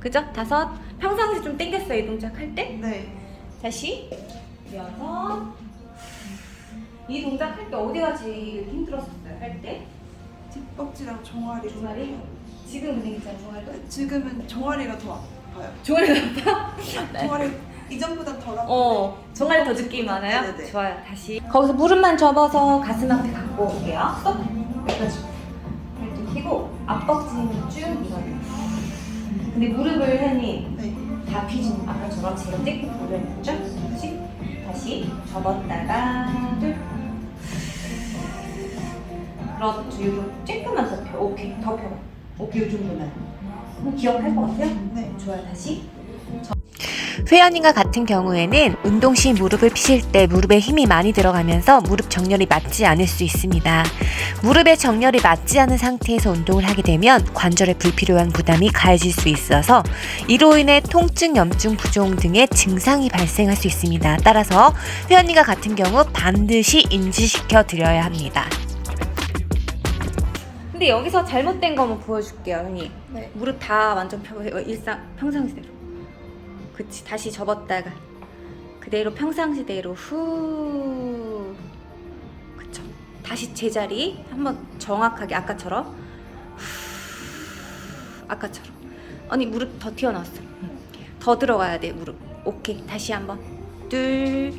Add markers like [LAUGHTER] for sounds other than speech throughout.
그죠? 다섯. 평상시 좀 당겼어요 이 동작 할 때. 네. 다시 여섯. 이 동작 할 때 어디가 제일 힘들었었어요? 할 때? 뒷벅지랑 종아리. 종아리? 지금 근데 괜찮아 종아리도? 지금은 종아리가 더 아파요. 종아리가 아파? [LAUGHS] 종아리 이전보다 덜 아파요. 어, 종아리 더 느낌이 많아요? 네네. 좋아요, 다시. 거기서 무릎만 접어서 가슴 앞에 갖고 올게요. 스톱. 여기까지. 발도 펴고, 앞벅지는 쭉 이거예요. 근데 무릎을 혜니 네. 다 펴진 아까처럼 제가 떼고 돌려냈죠? 그치? 다시 접었다가 둘. 그렇죠. 이거 조금만 더 펴. 오케이, 더 펴. 오케이, 이 정도면. 기억할 것 같아요? 네. 좋아요, 다시. 회원님과 같은 경우에는 운동 시 무릎을 피실 때 무릎에 힘이 많이 들어가면서 무릎 정렬이 맞지 않을 수 있습니다. 무릎에 정렬이 맞지 않은 상태에서 운동을 하게 되면 관절에 불필요한 부담이 가해질 수 있어서 이로 인해 통증, 염증, 부종 등의 증상이 발생할 수 있습니다. 따라서 회원님과 같은 경우 반드시 인지시켜 드려야 합니다. 근데 여기서 잘못된 거 한번 보여줄게요, 형님. 네. 무릎 다 완전 펴, 이거 일상 평상시대로. 그치, 다시 접었다가 그대로 평상시대로 후. 그쵸. 다시 제자리 한번 정확하게 아까처럼. 후. 아까처럼. 아니 무릎 더 튀어나왔어. 응. 더 들어가야 돼 무릎. 오케이, 다시 한번. 둘.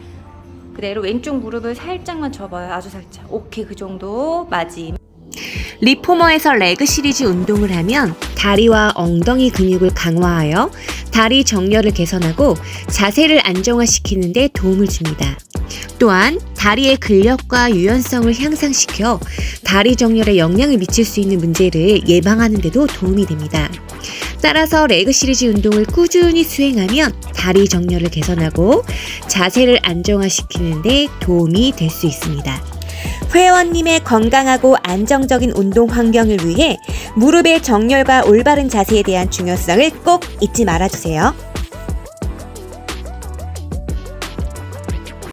그대로 왼쪽 무릎을 살짝만 접어요. 아주 살짝. 오케이, 그 정도. 마지막. 리포머에서 레그 시리즈 운동을 하면 다리와 엉덩이 근육을 강화하여 다리 정렬을 개선하고 자세를 안정화시키는 데 도움을 줍니다. 또한 다리의 근력과 유연성을 향상시켜 다리 정렬에 영향을 미칠 수 있는 문제를 예방하는 데도 도움이 됩니다. 따라서 레그 시리즈 운동을 꾸준히 수행하면 다리 정렬을 개선하고 자세를 안정화시키는 데 도움이 될 수 있습니다. 회원님의 건강하고 안정적인 운동 환경을 위해 무릎의 정렬과 올바른 자세에 대한 중요성을 꼭 잊지 말아주세요.